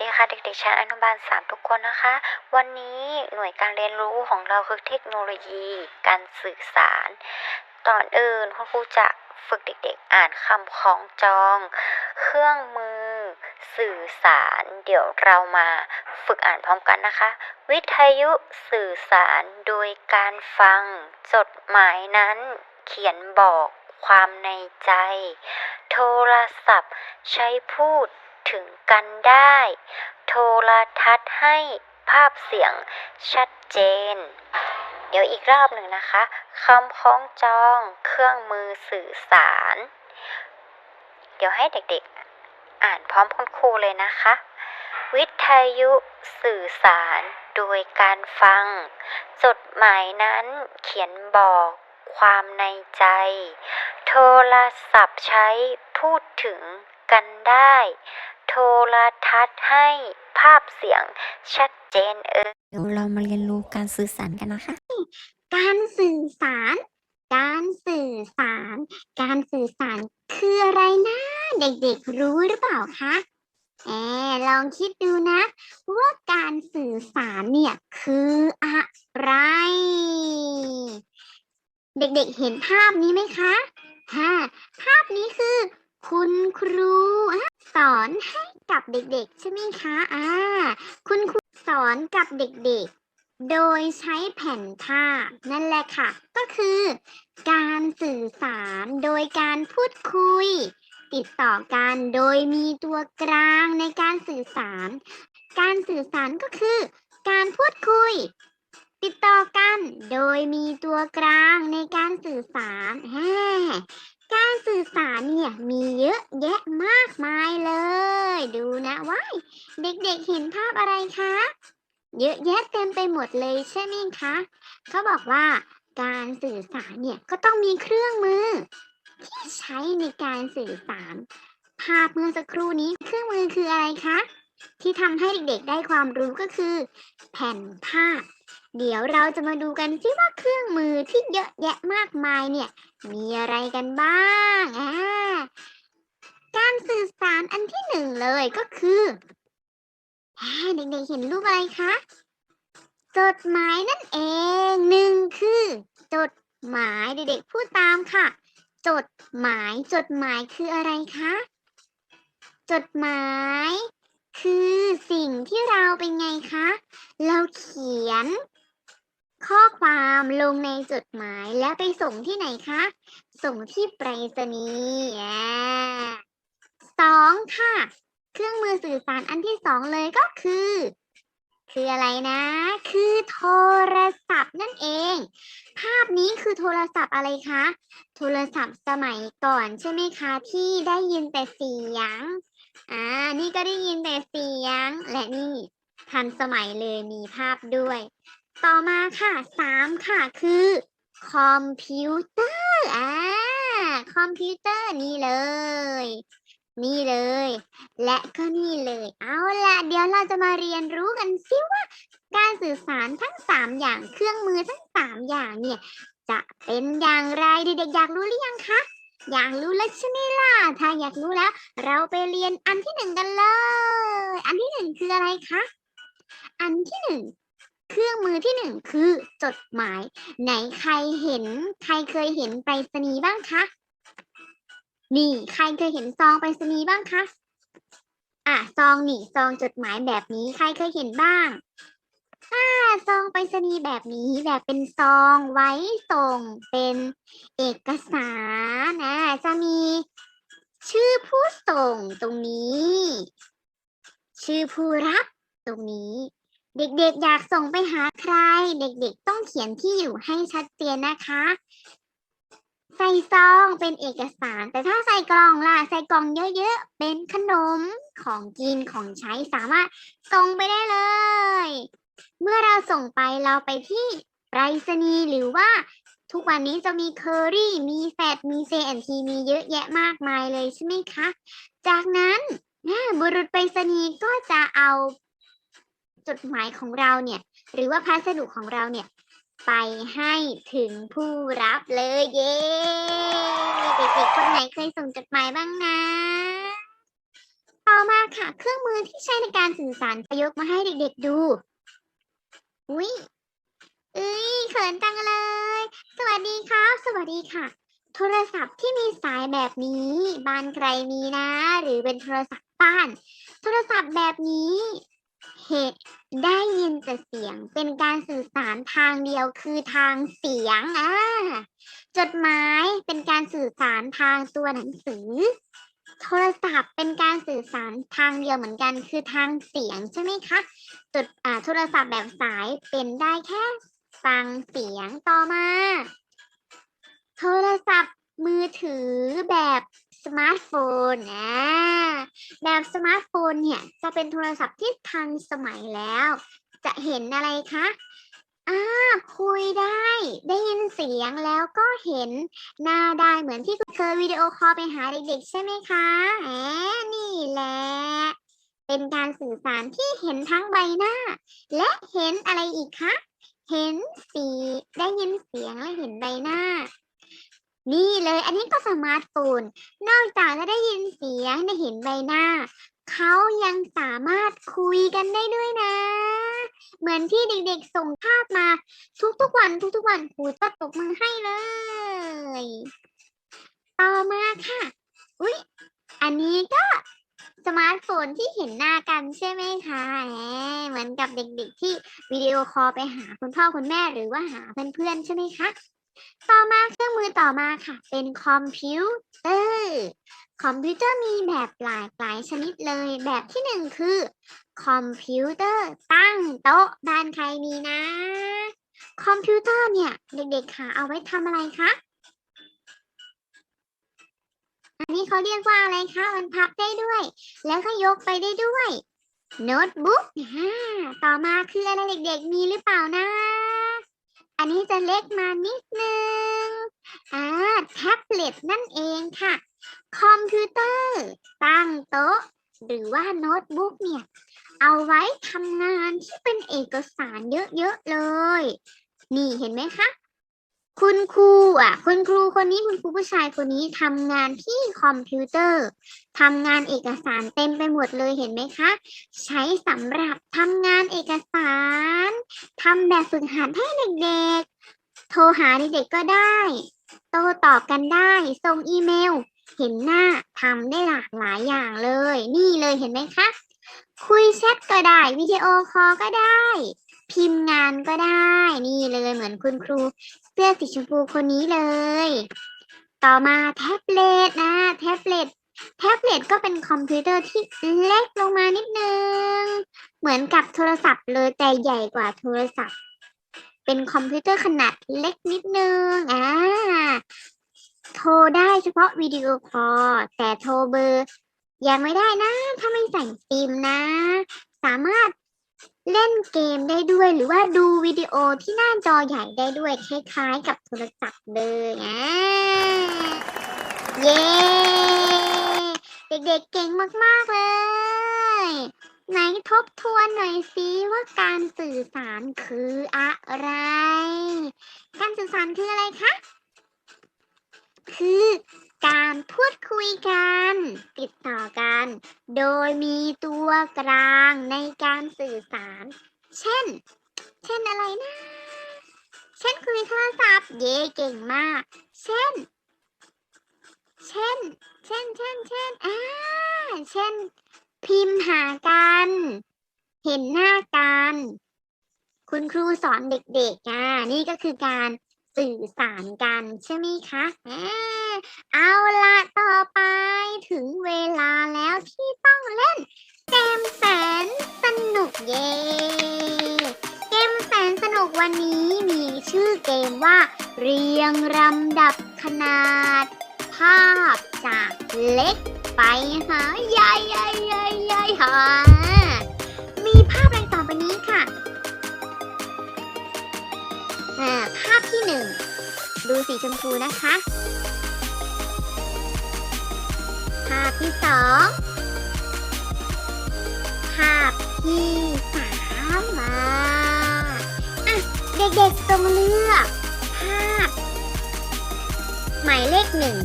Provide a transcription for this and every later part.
ดีค่ะเด็กๆชั้นอนุบาล 3 ทุกคนนะคะ วันนี้หน่วยการเรียนรู้ของเราคือเทคโนโลยี การสื่อสารตอนอื่นคุณครูจะฝึกเด็กๆ อ่านคำคล้องจอง เครื่องมือ สื่อสาร เดี๋ยวเรามาฝึกอ่านพร้อมกันนะคะ วิทยุสื่อสารโดยการฟัง จดหมายนั้น เขียนบอกความในใจ โทรศัพท์ ใช้พูด ถึงกันได้ โทรทัศน์ให้ภาพเสียงชัดเจน เดี๋ยวอีกรอบหนึ่งนะคะคำคล้องจองเครื่องมือสื่อสาร เดี๋ยวให้เด็กๆ อ่านพร้อมคุณครูเลยนะคะ วิทยุสื่อสารโดยการฟัง จดหมายนั้นเขียนบอกความในใจ โทรศัพท์ใช้พูดถึง กันได้ โทรทัศน์ให้ภาพเสียงชัดเจนเออเดี๋ยวเรามาเรียนรู้การสื่อสารกันนะคะ การสื่อสาร การสื่อสาร การสื่อสารคืออะไรนะ เด็กๆรู้หรือเปล่าคะแอบลองคิดดูนะ ว่าการสื่อสารเนี่ยคืออะไร เด็กๆเห็นภาพนี้ไหมคะฮะภาพนี้คือ คุณครูสอนให้กับเด็กๆ ใช่ไหมคะอ่าคุณครูสอนกับเด็กๆ โดยใช้แผ่นผ้านั่นแหละค่ะ ก็คือ การสื่อสารโดยการพูดคุย ติดต่อกันโดยมีตัวกลางในการสื่อสาร การสื่อสารก็คือ การพูดคุย ติดต่อกันโดยมีตัวกลางในการสื่อสารแฮ การสื่อสารเนี่ยมีเยอะแยะมากมายเลย ดูนะว้ายเด็กๆเห็นภาพอะไรคะ เยอะแยะเต็มไปหมดเลยใช่ไหมคะเขาบอกว่าการสื่อสารเนี่ยก็ต้องมีเครื่องมือ ที่ใช้ในการสื่อสาร ภาพเมื่อสักครู่นี้เครื่องมือคืออะไรคะที่ทำให้เด็กๆได้ความรู้ก็คือ แผ่นภาพ เดี๋ยวเราจะมาดูกันซิว่าเครื่องมือที่เยอะแยะมากมายเนี่ย มีอะไรกันบ้างอ่าการสื่อสารอันที่หนึ่งเลยก็คือเด็กๆเห็นรูปอะไรคะ จดหมายนั่นเองหนึ่งคือ จดหมายเด็กๆพูดตามค่ะ จดหมายจดหมายคืออะไรคะ จดหมาย คือสิ่งที่เราเป็นไงคะ เราเขียน ข้อความลงในจดหมายแล้วไปส่งที่ไหนคะ ส่งที่ไปรษณีย์อ่สองค่ะ เครื่องมือสื่อสารอันที่สองเลยก็คือ คืออะไรนะ คือโทรศัพท์นั่นเอง ภาพนี้คือโทรศัพท์อะไรคะ โทรศัพท์สมัยก่อนใช่ไหมคะ ที่ได้ยินแต่เสียง อ่า นี่ก็ได้ยินแต่เสียง และนี่ทันสมัยเลยมีภาพด้วย ต่อมาค่ะสามค่ะคือคอมพิวเตอร์อ่าคอมพิวเตอร์นี่เลย นี่เลย และก็นี่เลย เอาละเดี๋ยวเราจะมาเรียนรู้กันซิว่า การสื่อสารทั้งสามอย่างเครื่องมือทั้งสามอย่างเนี่ย จะเป็นอย่างไรเด็กๆอยากรู้หรือยังคะอยากรู้แล้วใช่ไหมล่ะ ถ้าอยากรู้แล้ว เราไปเรียนอันที่หนึ่งกันเลย อันที่หนึ่งคืออะไรคะ อันที่หนึ่ง เครื่องมือที่หนึ่งคือจดหมาย ไหนใครเห็น ใครเคยเห็นไปรษณีย์บ้างคะ นี่ใครเคยเห็นซองไปรษณีย์บ้างคะ อะซองนี่ซองจดหมายแบบนี้ใครเคยเห็นบ้างอ่าซองไปรษณีย์แบบนี้แบบเป็นซองไว้ส่งเป็นเอกสารนะ จะมีชื่อผู้ส่งตรงนี้ ชื่อผู้รับตรงนี้ เด็กๆ อยากส่งไปหาใคร เด็กๆ ต้องเขียนที่อยู่ให้ชัดเจนนะคะ ใส่ซองเป็นเอกสาร แต่ถ้าใส่กล่องล่ะ ใส่กล่องเยอะๆ เป็นขนมของกินของใช้สามารถส่งไปได้เลย เมื่อเราส่งไปเราไปที่ไปรษณีย์หรือว่าทุกวันนี้จะมีเคอรี่ มีแฟดมีเซแอนทีมีเยอะแยะมากมายเลยใช่ไหมคะ จากนั้นบุรุษไปรษณีย์ก็จะเอา จดหมายของเราเนี่ย หรือว่าพัสดุของเราเนี่ย ไปให้ถึงผู้รับเลยเย้เด็กๆคนไหนเคยส่งจดหมายบ้างนะ ต่อมาค่ะ เครื่องมือที่ใช้ในการสื่อสารประยกมาให้เด็กๆดู อุ้ยเอ้ยเขินจังเลย สวัสดีครับ สวัสดีค่ะ โทรศัพท์ที่มีสายแบบนี้ บ้านใครมีนะ หรือเป็นโทรศัพท์บ้าน โทรศัพท์แบบนี้ เหตุได้ยินแต่เสียงเป็นการสื่อสารทางเดียวคือทางเสียงอ่าจดหมายเป็นการสื่อสารทางตัวหนังสือ โทรศัพท์เป็นการสื่อสารทางเดียวเหมือนกันคือทางเสียงใช่ไหมคะจดอ่าโทรศัพท์แบบสายเป็นได้แค่ฟังเสียงต่อมา โทรศัพท์มือถือแบบ สมาร์ทโฟนอ่าแบบสมาร์ทโฟนเนี่ยจะเป็นโทรศัพท์ที่ทันสมัยแล้ว จะเห็นอะไรคะอ่าคุยได้ ได้ยินเสียงแล้วก็เห็นหน้าได้เหมือนที่เคยวิดีโอคอลไปหาเด็กๆ ใช่ไหมคะแหมนี่แหละเป็นการสื่อสารที่เห็นทั้งใบหน้า และเห็นอะไรอีกคะ เห็นสีได้ยินเสียงและเห็นใบหน้า นี่เลย อันนี้ก็สมาร์ทโฟน นอกจากจะได้ยินเสียงได้เห็นใบหน้า เขายังสามารถคุยกันได้ด้วยนะ เหมือนที่เด็กๆส่งภาพมา ทุกๆวัน ทุกๆวันครูจะตบมือให้เลย ต่อมาค่ะ อุ๊ย อันนี้ก็สมาร์ทโฟนที่เห็นหน้ากันใช่ไหมคะแหมเหมือนกับเด็กๆที่วิดีโอคอลไปหาคุณพ่อคุณแม่หรือว่าหาเพื่อนๆใช่ไหมคะ ต่อมาเครื่องมือต่อมาค่ะ เป็นคอมพิวเตอร์คอมพิวเตอร์มีแบบหลากหลายชนิดเลย แบบที่หนึ่งคือคอมพิวเตอร์ตั้งโต๊ะบ้านใครมีนะ คอมพิวเตอร์เนี่ย เด็กๆค่ะเอาไว้ทำอะไรคะอันนี้เขาเรียกว่าอะไรคะมันพับได้ด้วย แล้วก็ยกไปได้ด้วยโน้ตบุ๊กอ่าต่อมาคืออะไรเด็กๆมีหรือเปล่านะ อันนี้จะเล็กมานิดนึง อ่า แท็บเล็ตนั่นเองค่ะ คอมพิวเตอร์ ตั้งโต๊ะ หรือว่าโน้ตบุ๊กเนี่ย เอาไว้ทำงานที่เป็นเอกสารเยอะๆเลย นี่เห็นไหมคะ คุณครูอะ คุณครูคนนี้คุณครูผู้ชายคนนี้ทำงานที่คอมพิวเตอร์ทำงานเอกสารเต็มไปหมดเลยเห็นไหมคะ ใช้สำหรับทำงานเอกสารทำแบบฝึกหัดให้เด็กๆ โทรหาเด็กๆก็ได้ โต้ตอบกันได้ ส่งอีเมล เห็นหน้าทำได้หลากหลายอย่างเลย นี่เลยเห็นไหมคะ คุยแชทก็ได้ วิดีโอคอลก็ได้พิมพ์งานก็ได้ นี่เลยเหมือนคุณครู เสื้อสีชมพูคนนี้เลย ต่อมาแท็บเล็ตนะแท็บเล็ตแท็บเล็ตก็เป็นคอมพิวเตอร์ที่เล็กลงมานิดนึง เหมือนกับโทรศัพท์เลยแต่ใหญ่กว่าโทรศัพท์ เป็นคอมพิวเตอร์ขนาดเล็กนิดนึงอ่าโทรได้เฉพาะวิดีโอคอลแต่โทรเบอร์ยังไม่ได้นะ ถ้าไม่ใส่ซิมนะ สามารถ เล่นเกมได้ด้วยหรือว่าดูวิดีโอที่หน้าจอใหญ่ได้ด้วยคล้ายๆ กับโทรศัพท์เลยอ่าเย้ เด็กๆเก่งมากๆเลย ไหนทบทวนหน่อยสิว่าการสื่อสารคืออะไร การสื่อสารคืออะไรคะ คือ การพูดคุยกัน ติดต่อกัน โดยมีตัวกลางในการสื่อสาร เช่น เช่นอะไรนะ เช่นคุยโทรศัพท์เย่เก่งมาก เช่น เช่น เช่น เช่น เช่นอ่าเช่น พิมพ์หากัน เห็นหน้ากัน คุณครูสอนเด็กๆอ่านี่ก็คือการสื่อสารกันใช่ไหมคะอ่า เอาละต่อไปถึงเวลาแล้วที่ต้องเล่น เกมแสนสนุกเย่เกมแสนสนุกวันนี้มีชื่อเกมว่า เรียงลำดับขนาด ภาพจากเล็กไปหาใหญ่ใหญ่ใหญ่ใหญ่หามีภาพอะไรต่อไปนี้ค่ะอ่าภาพที่หนึ่งดูสีชมพูนะคะ ภาพที่สองภาพที่สามมาอะเด็กๆจงเลือกภาพ หมายเลขหนึ่ง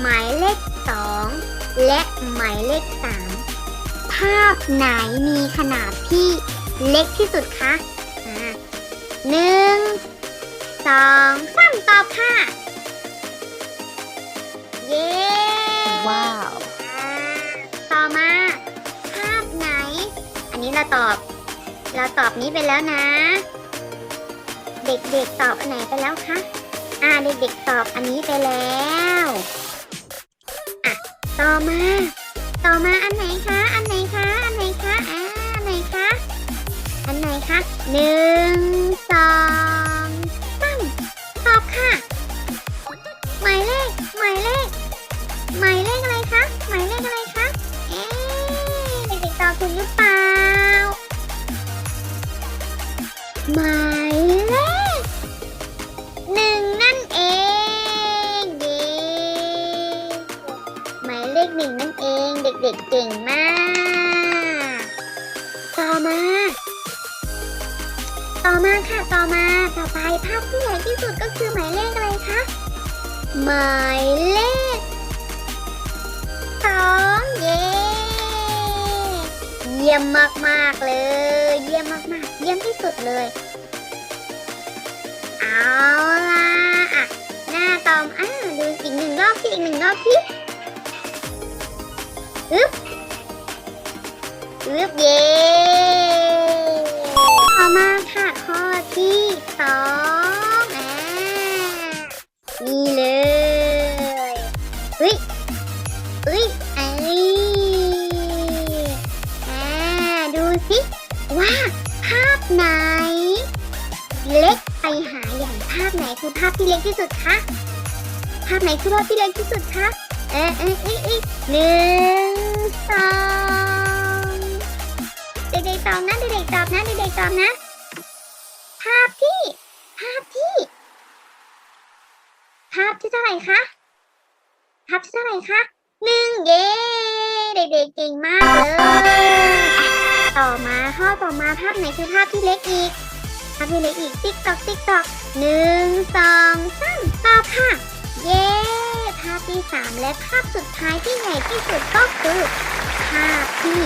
หมายเลขสองและหมายเลขสามภาพไหนมีขนาดที่เล็กที่สุดคะหนึ่งสองสามตอบค่ะ เย้ ว้าว ต่อมาภาพไหน อันนี้เราตอบ เราตอบนี้ไปแล้วนะ เด็กๆตอบอันไหนไปแล้วคะอ่าเด็กๆตอบอันนี้ไปแล้วอะต่อมา ต่อมาอันไหนคะ อันไหนคะ อันไหนคะอ่าอันไหนคะ อันไหนคะหนึ่ง เด็กๆตอบถูกหรือเปล่าหมายเลขหนึ่งนั่นเองเย้หมายเลขหนึ่งนั่นเองเด็กๆเก่งมาก ต่อมา ต่อมาค่ะต่อมาต่อไปภาพที่ใหญ่ที่สุดก็คือหมายเลขอะไรคะหมายเลข ยี่ยมมากๆเลย เยี่ยมมากๆ เยี่ยมที่สุดเลย เอาล่ะอะหน้าตอมอ่าดูอีกหนึ่งรอบที่อีกหนึ่งรอบที่อึ๊บอึ๊บเย้ต่อมาค่ะข้อที่สอง ที่เล็กที่สุดคะภาพไหนคือภาพที่เล็กที่สุดคะเออเออเออเออหนึ่งสองเด็กๆตอบนะเด็กๆตอบนะเด็กๆตอบนะ ภาพที่ ภาพที่ ภาพที่เท่าไหร่คะภาพที่เท่าไหร่คะหนึ่งเย้เด็กๆเก่งมากเลยต่อมาข้อต่อมาภาพไหนคือภาพที่เล็กอีก ภาพที่เล็กอีกติ๊กตอกติ๊กตอกหนึ่งสองสามตอบค่ะ เย้ภาพที่สามและภาพสุดท้ายที่ใหญ่ที่สุดก็คือภาพที่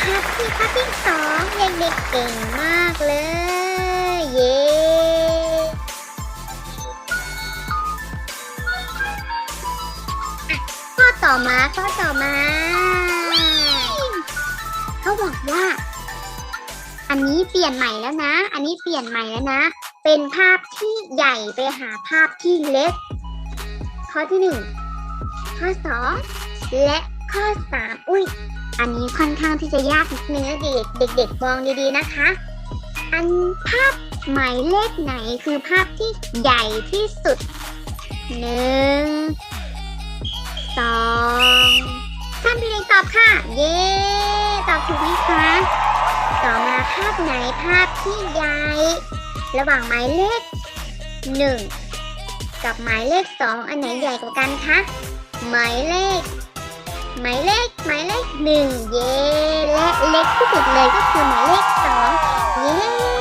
ภาพที่ภาพที่สองเด็กๆเก่งมากเลย เย้ข้อต่อมาข้อต่อมา เขาบอกว่า อันนี้เปลี่ยนใหม่แล้วนะ อันนี้เปลี่ยนใหม่แล้วนะ เป็นภาพที่ใหญ่ไปหาภาพที่เล็ก ข้อที่หนึ่งข้อสองและข้อสามอุ้ย อันนี้ค่อนข้างที่จะยากนิดนึงนะเด็กเด็กๆมองดีๆนะคะ อันภาพหมายเลขไหนคือภาพที่ใหญ่ที่สุดหนึ่งสองสามเด็กตอบค่ะ เย้ ตอบถูกไหมคะ ต่อมาภาพไหนภาพที่ใหญ่ ระหว่างหมายเลขหนึ่งกับหมายเลขสองอันไหนใหญ่กว่ากันคะหมายเลข หมายเลขหมายเลขหนึ่งเย้และเล็กที่สุดเลยก็คือหมายเลขสองเย้